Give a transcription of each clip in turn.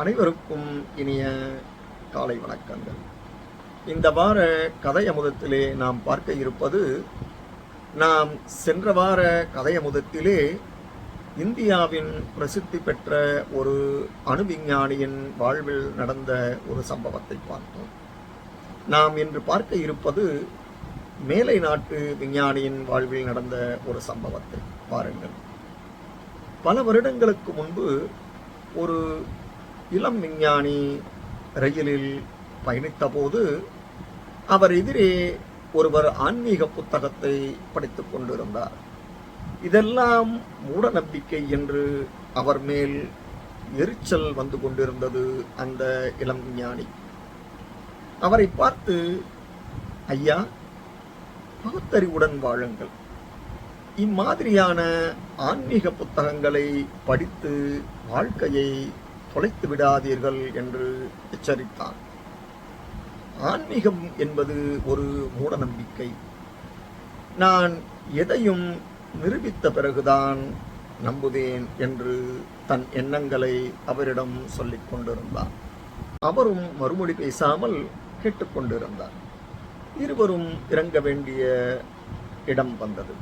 அனைவருக்கும் இனிய காலை வணக்கங்கள். இந்த வார கதை அமுதத்திலே நாம் பார்க்க இருப்பது நாம் சென்ற வார கதை அமுதத்திலே இந்தியாவின் பிரசித்தி பெற்ற ஒரு அணுவிஞ்ஞானியின் வாழ்வில் நடந்த ஒரு சம்பவத்தை பார்த்தோம். நாம் இன்று பார்க்க இருப்பது மேலை நாட்டு விஞ்ஞானியின் வாழ்வில் நடந்த ஒரு சம்பவத்தை பாருங்கள். பல வருடங்களுக்கு முன்பு ஒரு இளம் விஞ்ஞானி ரயிலில் பயணித்தபோது அவர் எதிரே ஒருவர் ஆன்மீக புத்தகத்தை படித்துக் கொண்டிருந்தார். இதெல்லாம் மூட நம்பிக்கை என்று அவர் மேல் எரிச்சல் வந்து கொண்டிருந்தது அந்த இளம் விஞ்ஞானி. அவரை பார்த்து ஐயா பகுத்தறிவுடன் வாழுங்கள். இம்மாதிரியான ஆன்மீக புத்தகங்களை படித்து வாழ்க்கையை தொலைத்து விடாதீர்கள் என்று எச்சரித்தார். ஆன்மீகம் என்பது ஒரு மூடநம்பிக்கை. நான் எதையும் நிரூபித்த பிறகுதான் நம்புவேன் என்று தன் எண்ணங்களை அவரிடம் சொல்லிக் கொண்டிருந்தார் அவரும் மறுமொழி பேசாமல் கேட்டுக்கொண்டிருந்தார் இருவரும் இறங்க வேண்டிய இடம் வந்தது.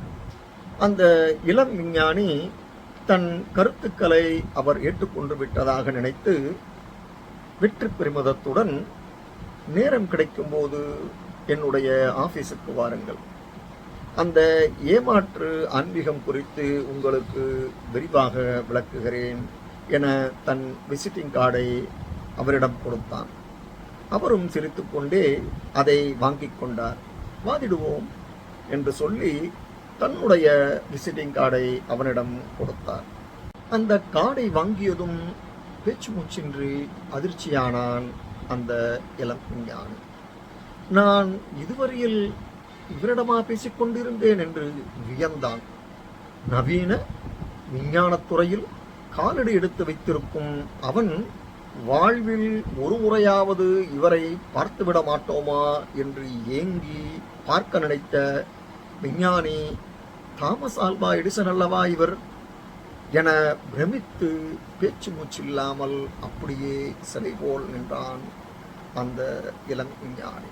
அந்த இளம் விஞ்ஞானி தன் கருத்துக்களை அவர் ஏற்றுக்கொண்டு விட்டதாக நினைத்து வெற்றி பெருமிதத்துடன் நேரம் கிடைக்கும்போது என்னுடைய ஆபீஸுக்கு வாருங்கள். அந்த ஏமாற்று ஆன்மீகம் குறித்து உங்களுக்கு விரிவாக விளக்குகிறேன் என தன் விசிட்டிங் கார்டை அவரிடம் கொடுத்தான். அவரும் சிரித்துக்கொண்டே அதை வாங்கிக் கொண்டார். வாதிடுவோம் என்று சொல்லி தன்னுடைய விசிட்டிங் கார்டை அவனிடம் கொடுத்தார். அந்த கார்டை வாங்கியதும் பேச்சு மூச்சின்றி அதிர்ச்சியானான் அந்த இளம் விஞ்ஞானி நான் இதுவரையில் இவரிடமா பேசிக் கொண்டிருந்தேன் என்று வியந்தான். நவீன விஞ்ஞானத்துறையில் காலடி எடுத்து வைத்திருக்கும் அவன் வாழ்வில் ஒரு முறையாவது இவரை பார்த்துவிட மாட்டோமா என்று ஏங்கி பார்க்க நினைத்த விஞ்ஞானி தாமஸ் ஆல்வா எடிசன் அல்லவா இவர்? என பிரமித்து பேச்சு மூச்சு இல்லாமல் அப்படியே சிலை போல் நின்றான் அந்த இளம் விஞ்ஞானி.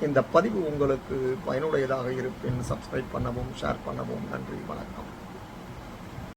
இந்த பதிவு உங்களுக்கு பயனுடையதாக இருப்பின் சப்ஸ்கிரைப் பண்ணவும் ஷேர் பண்ணவும் நன்றி வணக்கம்.